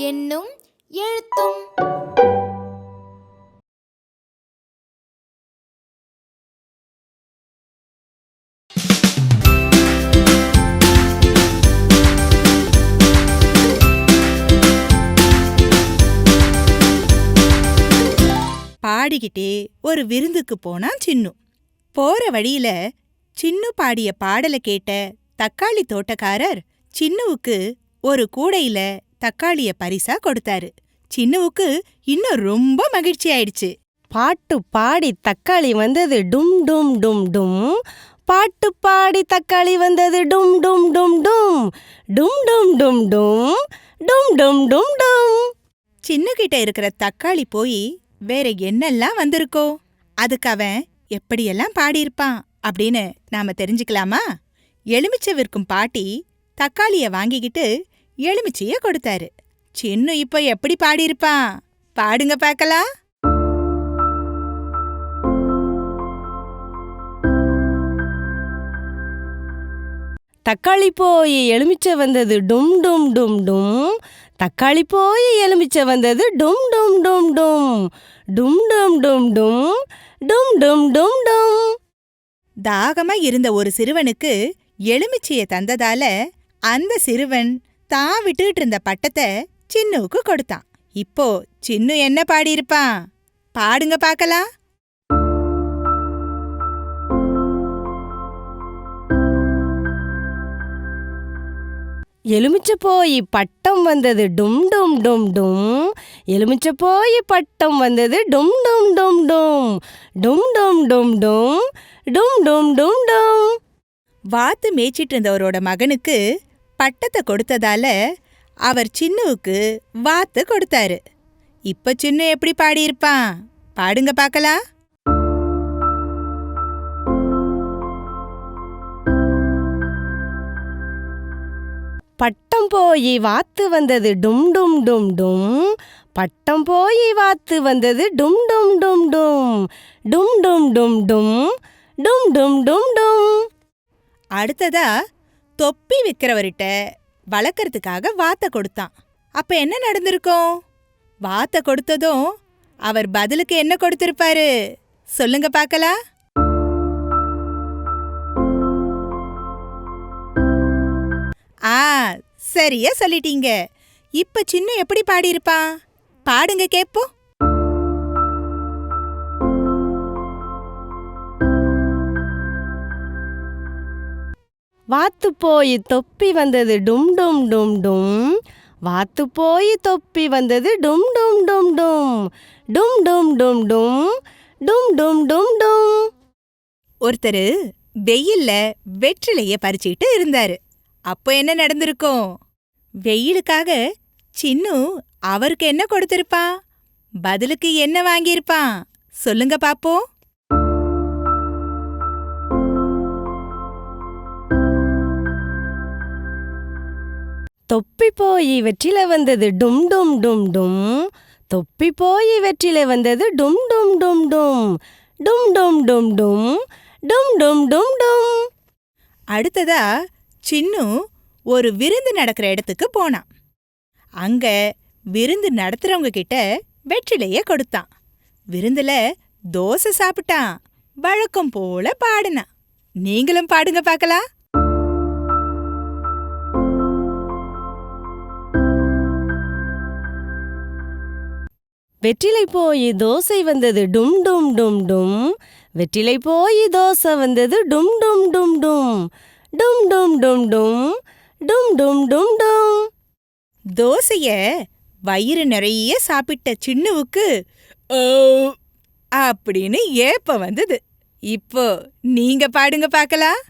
என்னும் எழுத்தும். பாடிக்கிட்டே ஒரு விருந்துக்கு போனான் சின்னு. போற வழியில சின்னு பாடிய பாடல கேட்ட தக்காளி தோட்டக்காரர் சின்னுவுக்கு ஒரு கூடையில தக்காளிய பரிசா கொடுத்தாரு. சின்னுவுக்கு இன்னும் ரொம்ப மகிழ்ச்சி ஆயிடுச்சு. பாட்டு பாடி தக்காளி வந்தது டும் டும் டும் டும். பாட்டு பாடி தக்காளி வந்தது டும் டும் டும் டும். டும் டும் டும் டும். டும் டும் டும் டும். சின்னு கிட்ட இருக்கிற தக்காளி போய் வேற என்னெல்லாம் வந்திருக்கோ? அதுக்கு அவன் எப்படியெல்லாம் பாடியிருப்பான் அப்படின்னு நாம தெரிஞ்சுக்கலாமா? எலுமிச்சை விற்கும் பாட்டி தக்காளிய வாங்கிக்கிட்டு எலுமிச்சைய கொடுத்தாரு. சின்னு இப்போ எப்படி பாடியிருப்பான்? பாடுங்க பார்க்கலாம். தக்காளி போய் எலுமிச்சை வந்தது டும் டும் டும் டும். தக்காளி போய் எலுமிச்சை வந்தது. டும் டும் டும் டும். டும் டும் டும் டும். டும் டும் டும் டும். தாகமா இருந்த ஒரு சிறுவனுக்கு எலுமிச்சைய தந்ததால அந்த சிறுவன் தான் விட்டுட்டு இருந்த பட்டத்தை சின்னுவுக்கு கொடுத்தான். இப்போ சின்னு என்ன பாடியிருப்பான்? பாடுங்க பார்க்கலாம். எலுமிச்சை போய் பட்டம் வந்தது டும் டும் டும் டும். எலுமிச்சை போய் பட்டம் வந்தது டும் டும் டும் டும். டும் டும் டும் டும். டும் டும் டும் டும். வாத்து மேய்ச்சிட்டு இருந்தவரோட மகனுக்கு பட்டத்தை கொடுத்ததால அவர் சின்னுவுக்கு வாத்து கொடுத்தாரு. இப்ப சின்ன எப்படி பாடியிருப்பான்? பாடுங்க பார்க்கலாம். பட்டம் போய் வாத்து வந்தது டும் டும் டும் டும். பட்டம் போய் வாத்து வந்தது டும் டும் டும் டும். டும் டும் டும் டும். டும் டும் டும் டும். அடுத்ததா தொப்பி விற்கிறவர்கிட்ட வளர்க்கறதுக்காக வாத்தை கொடுத்தான். அப்ப என்ன நடந்திருக்கும்? வாத்தை கொடுத்ததும் அவர் பதிலுக்கு என்ன கொடுத்திருப்பாரு? சொல்லுங்க பார்க்கலாம். ஆ சரியா சொல்லிட்டீங்க. இப்ப சின்ன எப்படி பாடியிருப்பான் பாடுங்க கேப்போம் வாத்து போய் தொப்பி வந்தது டும் டும் டும் டும். வாத்து போய் தொப்பி வந்தது டும் டும் டும் டும். டும் டும் டும் டும். டும் டும் டும் டும். ஒருத்தரு வெயில்ல வெற்றிலைய பறிச்சுக்கிட்டு இருந்தாரு. அப்போ என்ன நடந்திருக்கும்? வெயிலுக்காக சின்னு அவருக்கு என்ன கொடுத்திருப்பான் பதிலுக்கு என்ன வாங்கியிருப்பான்? சொல்லுங்க பாப்போம். தொப்பி போய் வெற்றில வந்தது டும் டும் டும் டும். தொப்பி போய் வெற்றில வந்தது டும் டும் டும் டும். டும் டும் டும் டும். டும் டும் டும் டும். அடுத்ததா சின்னு ஒரு விருந்து நடக்கிற இடத்துக்கு போனான். அங்க விருந்து நடத்துறவங்க கிட்ட வெற்றிலைய கொடுத்தான். விருந்துல தோசை சாப்பிட்டான். வழக்கம் போல பாடினான். நீங்களும் பாடுங்க பார்க்கலாம். வெற்றிலை போய் தோசை வந்தது டும் டும் டும் டும். வெற்றிலை போய் தோசை வந்தது டும் டும் டும் டும். டும் டும் டும் டும். டும் டும் டும் டும். தோசைய வயிறு நிறைய சாப்பிட்ட சின்னுவுக்கு அப்படின்னு ஏப்ப வந்தது. இப்போ நீங்க பாடுங்க பார்க்கலாம்.